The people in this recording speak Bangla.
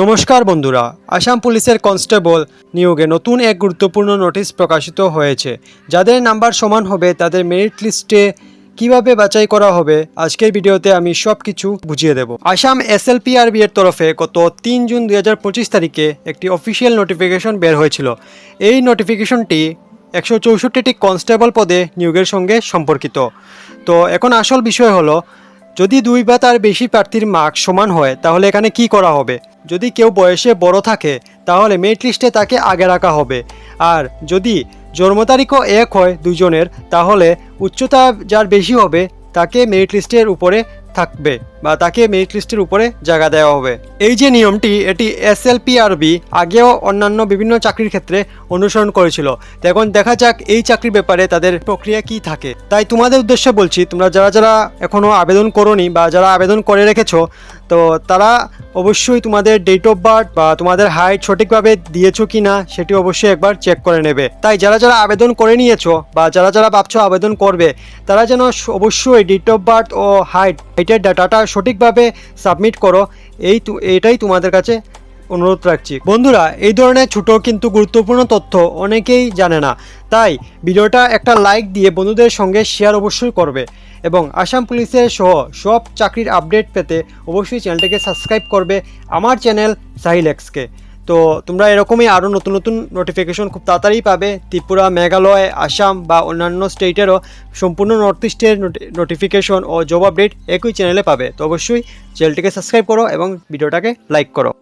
নমস্কার বন্ধুরা, আসাম পুলিশের কনস্টেবল নিয়োগে নতুন এক গুরুত্বপূর্ণ নোটিশ প্রকাশিত হয়েছে। যাদের নাম্বার সমান হবে, তাদের মেরিট লিস্টে কীভাবে বাছাই করা হবে, আজকের ভিডিওতে আমি সব কিছু বুঝিয়ে দেব। আসাম এসএলপিআরবি এর তরফে গত তিন জুন দুই হাজার পঁচিশ তারিখে একটি অফিসিয়াল নোটিফিকেশন বের হয়েছিল। এই নোটিফিকেশনটি একশো চৌষট্টিটি কনস্টেবল পদে নিয়োগের সঙ্গে সম্পর্কিত। তো এখন আসল বিষয় হলো যদি দুই বা তার বেশি প্রার্থীর মার্কস সমান হয়, তাহলে এখানে কি করা হবে? যদি কেউ বয়সে বড় থাকে, তাহলে মেরিট লিস্টে তাকে আগে রাখা হবে। আর যদি জন্ম তারিখও এক হয় দুজনের তাহলে উচ্চতা যার বেশি হবে, তাকে মেরিট লিস্টের উপরে থাকবে বা তাকে মেরিট লিস্টের উপরে জায়গা দেওয়া হবে। এই যে নিয়মটি, এটি এস এল আগেও অন্যান্য বিভিন্ন চাকরির ক্ষেত্রে অনুসরণ করেছিল। এখন দেখা যাক এই চাকরির ব্যাপারে তাদের প্রক্রিয়া কি থাকে। তাই তোমাদের উদ্দেশ্যে বলছি, তোমরা যারা যারা এখনও আবেদন করনি বা যারা আবেদন করে রেখেছো তো তারা অবশ্যই তোমাদের ডেট অফ বার্থ বা তোমাদের হাইট সঠিকভাবে দিয়েছ কি না সেটি অবশ্যই একবার চেক করে নেবে। তাই যারা যারা আবেদন করে নিয়েছো বা যারা যারা ভাবছ আবেদন করবে, তারা যেন অবশ্যই ডেট অফ বার্থ ও হাইট হাইটের ডাটাটা সঠিকভাবে সাবমিট করো। এই এটাই তোমাদের কাছে অনুরোধ রাখছি। বন্ধুরা, এই ধরনের ছোট কিন্তু গুরুত্বপূর্ণ তথ্য অনেকেই জানে না। তাই ভিডিওটা একটা লাইক দিয়ে বন্ধুদের সঙ্গে শেয়ার অবশ্যই করবে এবং আসাম পুলিশের সহ সব চাকরির আপডেট পেতে অবশ্যই চ্যানেলটাকে সাবস্ক্রাইব করবে আমার চ্যানেল সাহিল এক্সকে তো তোমরা এরকমই আরও নতুন নতুন নোটিফিকেশন খুব তাড়াতাড়ি পাবে। ত্রিপুরা, মেঘালয়, আসাম বা অন্যান্য স্টেটেরও সম্পূর্ণ নর্থ ইস্টের নোটিফিকেশন ও জব আপডেট একই চ্যানেলে পাবে। তো অবশ্যই চ্যানেলটিকে সাবস্ক্রাইব করো এবং ভিডিওটাকে লাইক করো।